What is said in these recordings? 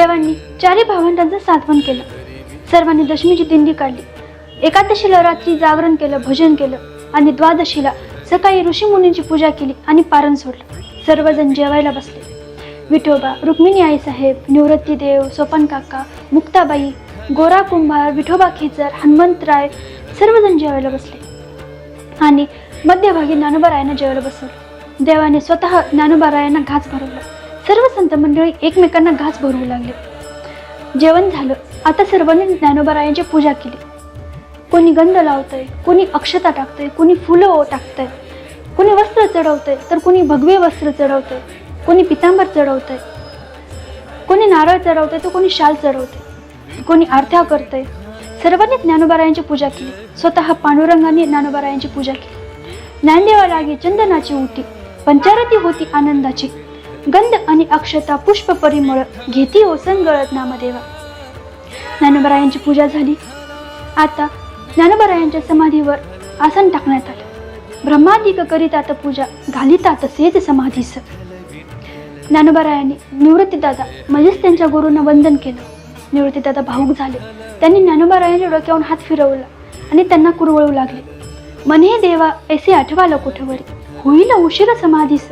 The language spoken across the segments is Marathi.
देवांनी चारही भावंडांचं साधवण केलं. सर्वांनी दशमीची दिंडी काढली. एकादशीला रात्री जागरण केलं भजन केलं आणि द्वादशीला सकाळी ऋषीमुनींची पूजा केली आणि पारण सोडलं. सर्वजण जेवायला बसले. विठोबा रुक्मिणी आईसाहेब निवृत्ती देव सोपन काका मुक्ताबाई गोरा कुंभार विठोबा खेचर हनुमंतराय सर्वजण जेवायला बसले. आणि मध्यभागी ज्ञानोबारायांना जेवायला बसवलं. देवाने स्वतः ज्ञानोबारायांना घास भरवला. सर्व संत मंडळी एकमेकांना घास भरवू लागले. जेवण झालं. आता सर्वांनी ज्ञानोबारायांची पूजा केली. कोणी गंध लावतंय कोणी अक्षता टाकतंय कोणी फुलं टाकतंय कोणी वस्त्र चढवतंय तर कोणी भगवे वस्त्र चढवतंय कोणी पितांबर चढवतंय. कोणी नारळ चढवतंय तर कोणी शाल चढवतंय. कोणी आरत्या करतंय. सर्वांनी ज्ञानोबारायांची पूजा केली. स्वतः पांडुरंगाने ज्ञानोबारायांची पूजा केली. ज्ञानदेवा लागे चंदनाची उटी पंचारती होती आनंदाची. गंध आणि अक्षता पुष्प परिमळ घेती ओसंग हो गळत नामदेवा. ज्ञानोबरायांची पूजा झाली. आता ज्ञानोबरायांच्या समाधीवर आसन टाकण्यात आलं. ब्रह्मादिक करीतात पूजा घालितात सेज समाधीस. ज्ञानोबरायांनी निवृत्तीदादा म्हणजेच त्यांच्या गुरूंना वंदन केलं. निवृत्तीदादा भाऊक झाले. त्यांनी ज्ञानोबरायांच्या डोक्यावरून हात फिरवला आणि त्यांना कुरवळू लागले. मने देवा ऐसे आठवाला कुठवरी होईल उशीर समाधीस.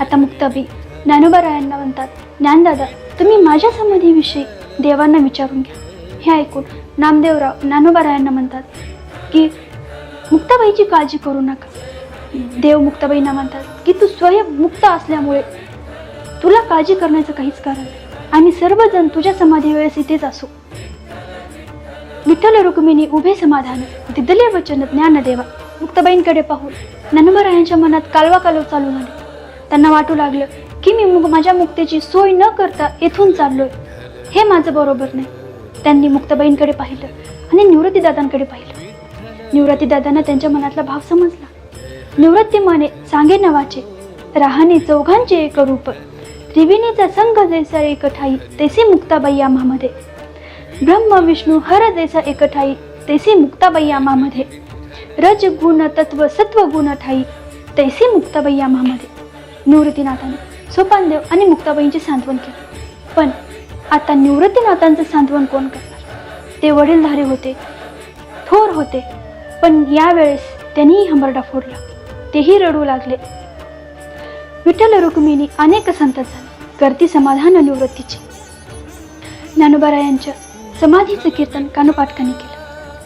आता मुक्ताबाई ज्ञानोबरायांना म्हणतात ज्ञानदादा तुम्ही माझ्या समाधीविषयी देवांना विचारून घ्या. हे ऐकून नामदेवराव ज्ञानोबारायांना म्हणतात की मुक्ताबाईची काळजी करू नका. देव मुक्ताबाईंना म्हणतात की तू स्वयं मुक्त असल्यामुळे तुला काळजी करण्याचं काहीच कारण आम्ही सर्वजण तुझ्या समाधी वेळेस इथेच असू. विठ्ठल रुक्मिणी उभे समाधान दिदले वचन ज्ञानदेवा. मुक्ताबाईंकडे पाहून ज्ञानोबारायांच्या मनात कालवा कालव चालू झाले. त्यांना वाटू लागलं की मी माझ्या मुक्तेची सोय न करता येथून चाललोय. हे माझं बरोबर नाही. त्यांनी मुक्ताबाईंकडे पाहिलं आणि निवृत्तीदादांकडे पाहिलं. निवृत्तीदादांना त्यांच्या मनातला भाव समजला. निवृत्ती मने सांगे नवाचे राहणे चौघांचे एक रूप. त्रिवेणीचा संघ जैसा एक ठाई तैसे मुक्ताबाई आम्हामध्ये ब्रह्म विष्णू हर जैसा एक ठाई तैसे मुक्ताबाई आम्हामध्ये रज गुण तत्व सत्व गुण ठाई तैसी मुक्ताबाई आम्हामध्ये निवृत्तीनाथाने. सोपानदेव आणि मुक्ताबाईंचे सांत्वन केले. पण आता निवृत्तीनाथांचं सांत्वन कोण करणार? ते वडीलधारे होते थोर होते पण यावेळेस त्यांनीही हंबरडा फोडला. तेही रडू लागले. विठ्ठल रुक्मिणी अनेक संत झाले. करती समाधान निवृत्तीचे. ज्ञानोबारायांच्या समाधीचं कीर्तन कानोपाटकांनी केलं.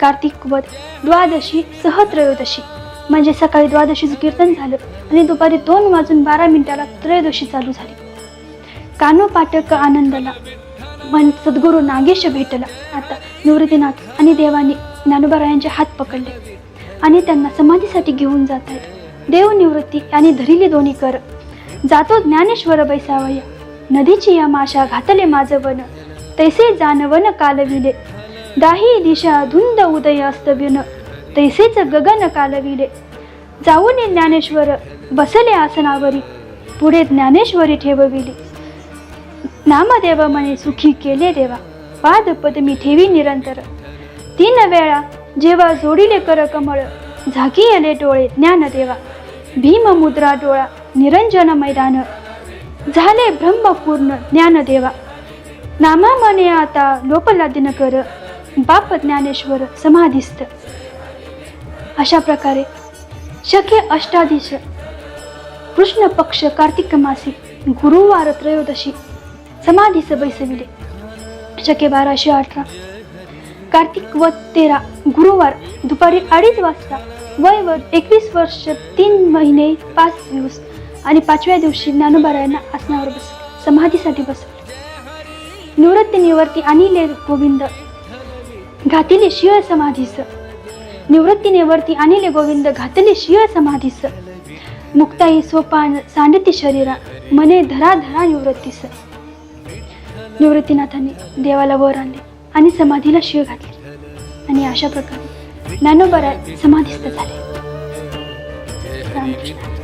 कार्तिक वध द्वादशी सहत्रयोदशी म्हणजे सकाळी द्वादशीचं कीर्तन झालं आणि दुपारी दोन वाजून बारा मिनिटाला त्रयोदशी चालू झाली. कानोपाटक आनंदला मन सद्गुरू नागेश भेटला आता निवृत्तीनाथ आणि देवाने ज्ञानोबारायांचे हात पकडले आणि त्यांना समाधीसाठी घेऊन जात आहेत. देव निवृत्ती आणि धरिली दोन्ही कर. जातो ज्ञानेश्वर बैसावया. नदीची या माशा घातले माझं वन. तैसे जानवन कालविले. दाही दिशा धुंद उदय अस्तव्यन. तैसेच गगन कालविले. जाऊन ज्ञानेश्वर बसले आसनावरी. पुढे ज्ञानेश्वरी ठेवविली. नामदेव म्हणे सुखी केले देवा. पाद पद मी ठेवी निरंतर. तीन वेळा जेव्हा जोडिले कर कमळ झाकी आले डोळे ज्ञानदेवा भीम मुद्रा डोळा निरंजन मैदान. झाले ब्रह्मपूर्ण ज्ञानदेवा नामा मने आता लोपला दिन कर बाप ज्ञानेश्वर समाधिस्थ. अशा प्रकारे शके अष्टाधीश कृष्ण पक्ष कार्तिक मासी गुरुवार त्रयोदशी समाधीस बैसविले शके बाराशे अठरा कार्तिक व तेरा गुरुवार दुपारी अडीच वाजता वय वर एकवीस वर्ष तीन महिने पाच दिवस आणि पाचव्या दिवशी ज्ञानोबारायांना आसनावर बस समाधीसाठी बसवले निवृत्ती निवर्ती आणिले गोविंद घातिले शिळ समाधीचं निवृत्ती निवर्ती आणिले गोविंद घातले शिळ समाधीस. मुक्ताई सोपान सांडती शरीरा मने धरा धरा निवृत्तीस. निवृत्तीनाथाने देवाला वर आणले आणि समाधीला शिळ घातले. आणि अशा प्रकारे ज्ञानोबरा समाधीस्थ झाले. रामकृष्ण.